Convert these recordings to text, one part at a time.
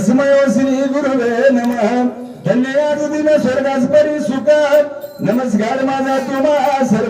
तस्मय श्री गुरुवे नमः. धन्य दिन स्वर्गास परी सुख. नमस्कार माझा तुम्हा सर्व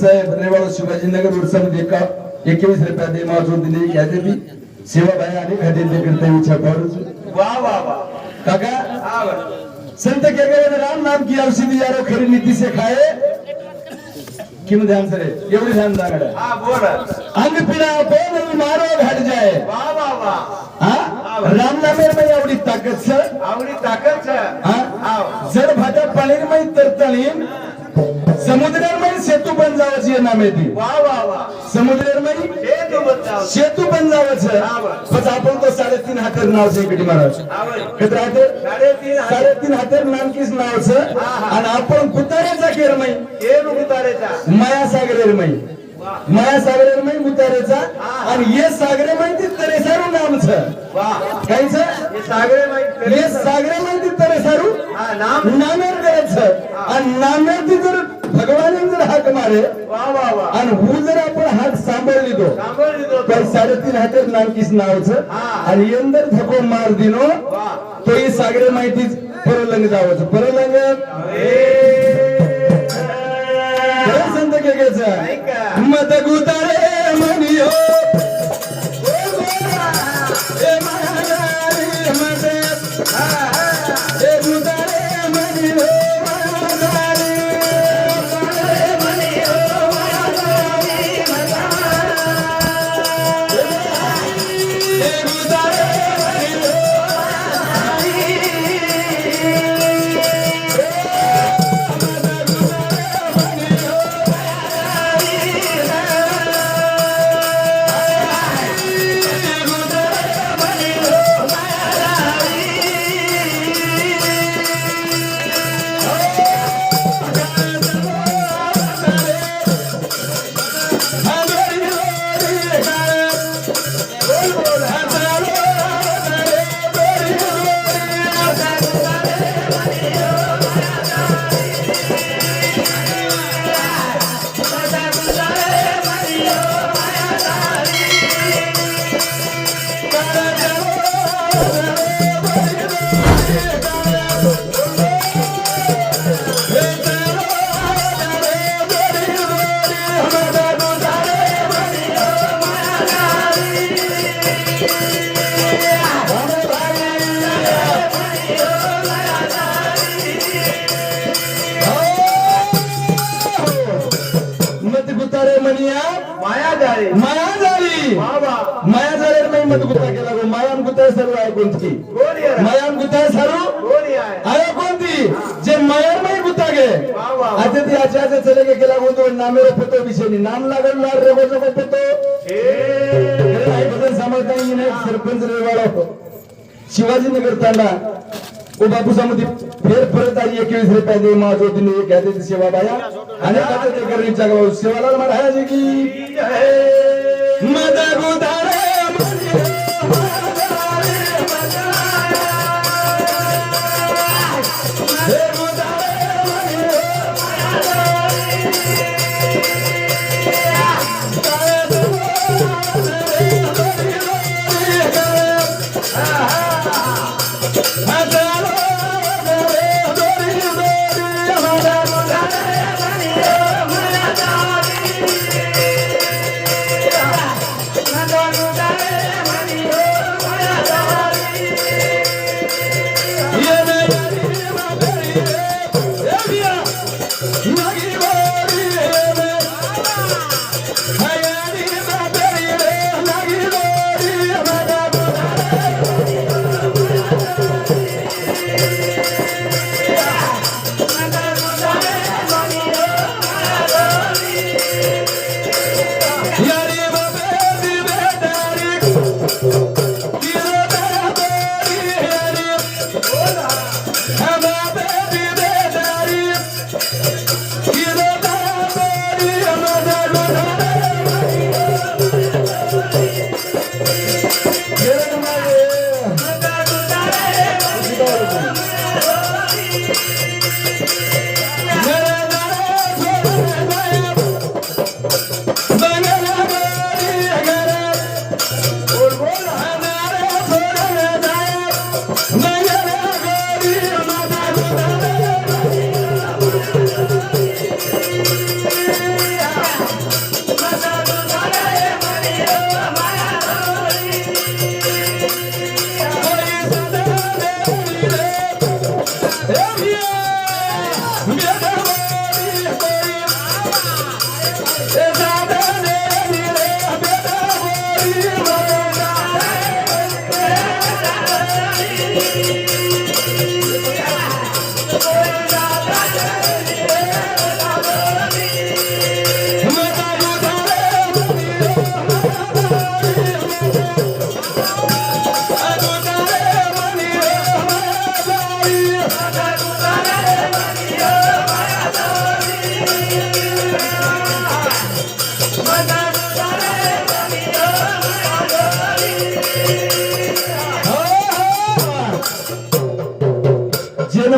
साहेब रेवाड शिवाजीनगर उर्सामध्ये एका एकवीस रुपया दे माझून दिली. यादी बी सेवाबाई आणि खाद्य करता करू वा वा वा. काका. संत के गए राम नाम की औषधि यारो खरी नीति से खाए. किम ध्यान से एवढी ध्यान दागड हा बोल. अंग पिना कोण मारो घाट जाए. वा वा वा. हा? राम नामेर मै एवढी ताकद छ आवडी ताकद છે हा? भाटा पाणीर मै मै सेतू बन जावची नामे ती. वा वा वा. बचाव सेतू बन जावच. बस आपण तो साडेतीन हातर नाव से इकडे महाराज? कधी राहते साडेतीन हात साडेतीन हातर नानकीच नावचं. आणि आपण कुताऱ्याचा केरमय नु उतारेचा माया सागरेरमय माया सागरेरमय उतारेचा आणि ये सागरेमय ती तरेसारू नामचं. काहीच? सागरे माहीत ये सागरेमय ती तरेसारू नाम. नामेर करायचं आणि नामेर ती जर भगवान जर हाक मारे आणि हू जर आपण हात सांभाळली तो तर साडेतीन हातर नानकीच नावचं. आणि यंदर धको मार दिनो तो ही सागरे माहिती परलंग जावचं. परलंग? संत के नाही का? मत गुतारे महाराणी मत. ए गुतारे म्हणियो मनिया माया जाळे माया झाली माया झाले मी मत गुता केला गो. मायान गुता सर्व आहे कोणती? मायान गुता सर्व? आहे? कोणती? जे मायान नाही गुता गे. आता ती आचार्य चले गे केला गो तो नामेरो पोतो विषयनी. नाम लागल लाल रे गोजो को पोतो. हे. नाही बदल समजता येईल नाही सरपंच रेवाळो शिवाजीनगर तांडा. ओ बापू समुदी फेर परत आई एकवीस रुपये दे मा जो दिन एक आहे ते सेवा बाया। आणि आता ते करी जगवा सेवालाल महाराज की जय। Is that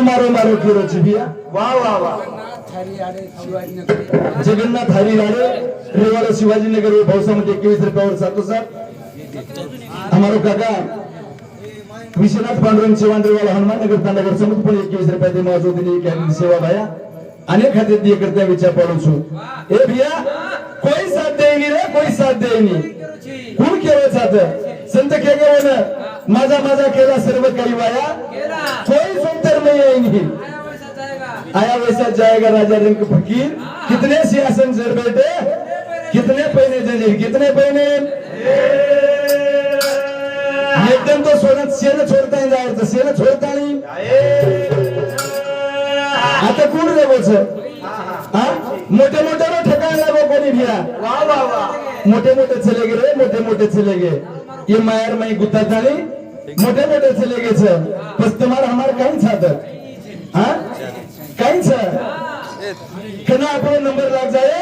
मारो मारो किरो चिबिया वा वा वा जगन्नाथ हरी राणे रेवाड़ा शिवाजी नगर भावसामध्ये एकवीस रुपयावर सातो सात हमारो काका विश्वनाथ पांडुरंग रेवाड़ा हनुमान नगर तांडागर समुद्र पण एकवीस रुपया दे मौजूदनी कैंडी सेवा भाया अनेक खाते दिए करते हैं विचार पाडू छु ए भैया कोई साथ देईनी रे कोई साथ देईनी. कोण केलं साथ? संत के गवन माझा माझा केला सर्व काही वाया आएंगी आया वैसा जाएगा राजा रंग फकीर। कितने सियासन सर बैठे? कितने पहने जजीर कितने पहने? एकदम तो सोना सेना छोड़ता ही जायचं सेना छोड़ता नहीं। आता कोण रे बोच हा? मोठे मोठे रो ठिकाण लागो कोणी भिया। मोठे मोठे चले गे रे मोठे मोठे चले गे ये मायर मई गुत्ता थाली मोठे मोठे चले गे छ बस तुम्हारा हमार काही छात हा? काही सर कना आपलो नंबर लाग जाए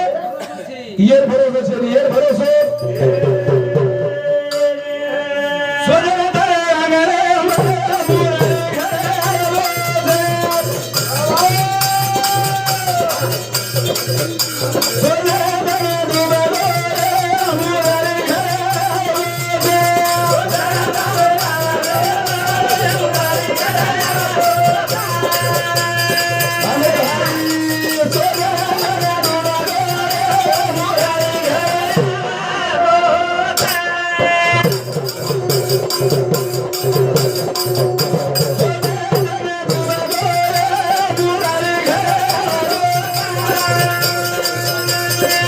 येर भरोसा सर येर भरोसा. सोने धरे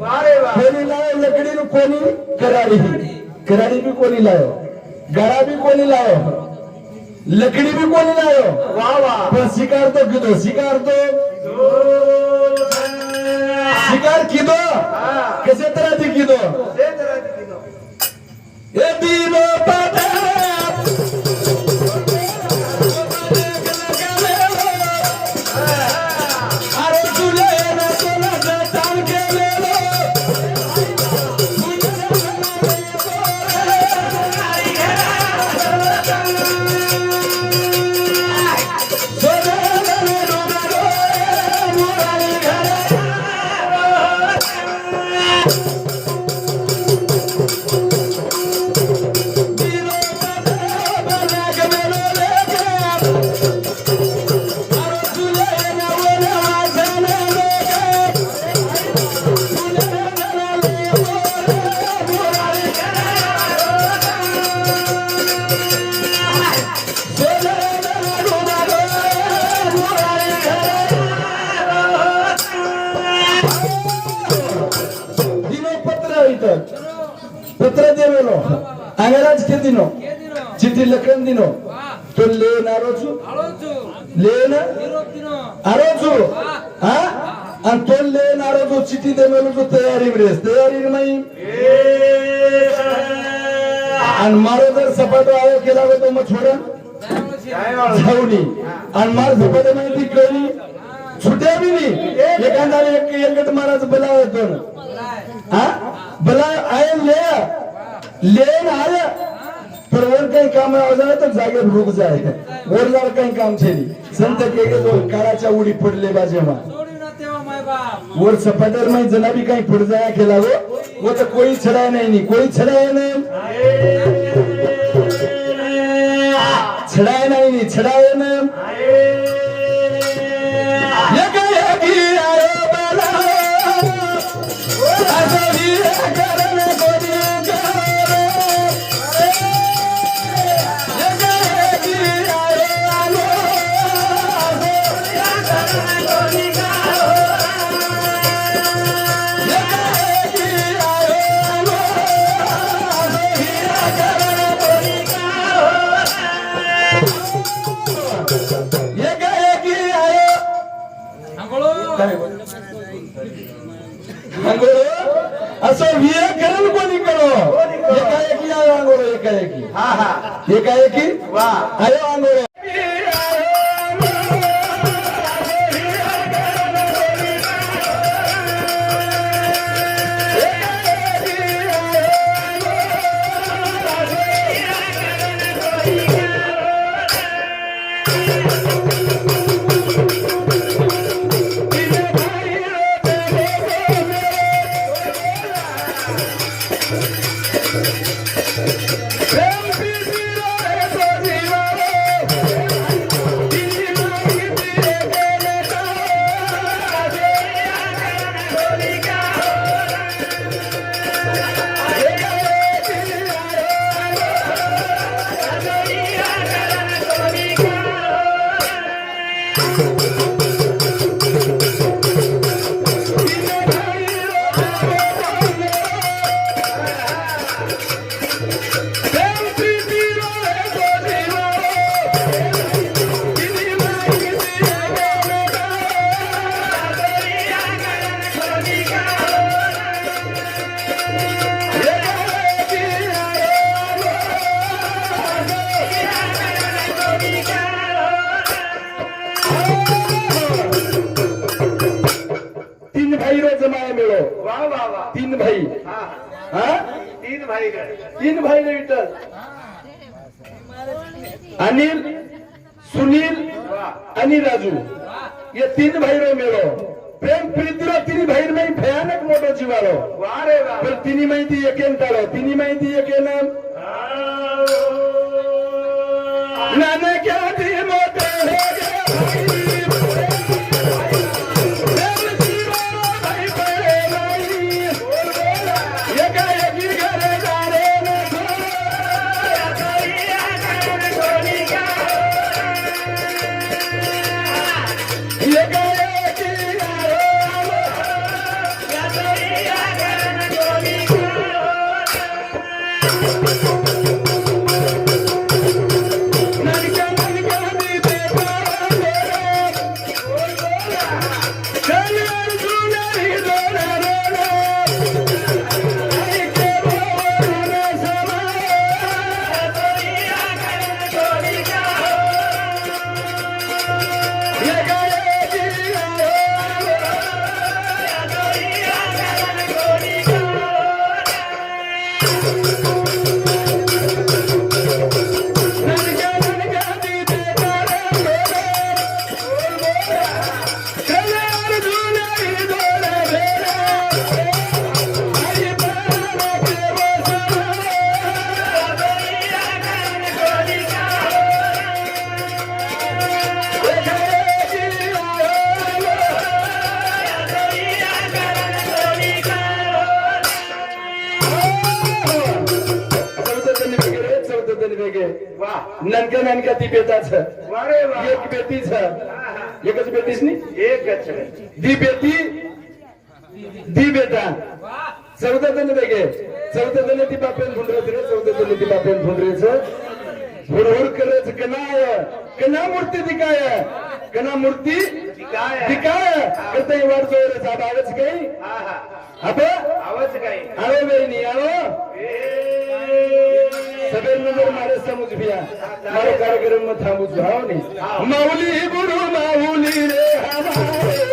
वा. कोणी लायो लकडी न कोणी? कराडी. कराडी बी कोणी लायो गाळा बी कोणी लायो लकडी बी कोणी लायो वा वा. पण शिकार तो? किदो शिकार तो? शिकार किदो हा. कसे तरह ती? किदो ते तर आहे तिथं. ए दिनो पाटा दिनो पत्र इथं पत्र देवेलो अंगराज के दिनो चिठी लखन दिनो तो लेनारो छु लेन आरो छु हा आणि तो लेनारो जो चिठी देवेलो जो तयारी मिळेस तयारी नाही आणि मारो जर सपाटो आयो केला होतो मग छोडा काय आणि मार झोपत माहिती कळली छुट्या बी नाही एखादा एक एकट महाराज बला येतो हा? बला आहे ले लेन आय तर वर काही काम झालं तर जागेवर रुक जाय वर जर काही काम छेली संत के गेलो काळाच्या उडी पडले बाजेमा वर सपाटर में जना भी कहीं फुट जाया खेला वो वो तो कोई छड़ाया नहीं कोई छड़ाया नहीं छड़ाया नहीं नहीं. छड़ाया नहीं एकाएकी हा हा एकाएकी वा आयो अंगोरो राजू ये तीन भाई रो मिळो. प्रेम प्रीतीरो तीन भाई में भयानक मोठो वा पण तिन्ही माहिती एकेन टाळो तिन्ही माहिती एकेन नानक्या ननक्या ननक्या ती वा एक बेटीच एकच बेटीच नी एक गच्छ दी बेटी दी बेटा चौदा जण वेगळे चौदा जण ती बापेन फुंडरेच रे चौदा जण ती बापेन फुंडरेच हुडहुड करच कनाय. कना मूर्ती दिकाय कना मूर्ती दिकाय. करता वार जोर साहेब आवच काही? आवाज काय आलो बेनी आलो मारे समज भिया मारो कार्यक्रम में थांबू जाओ नहीं। माऊली गुरु माऊली रे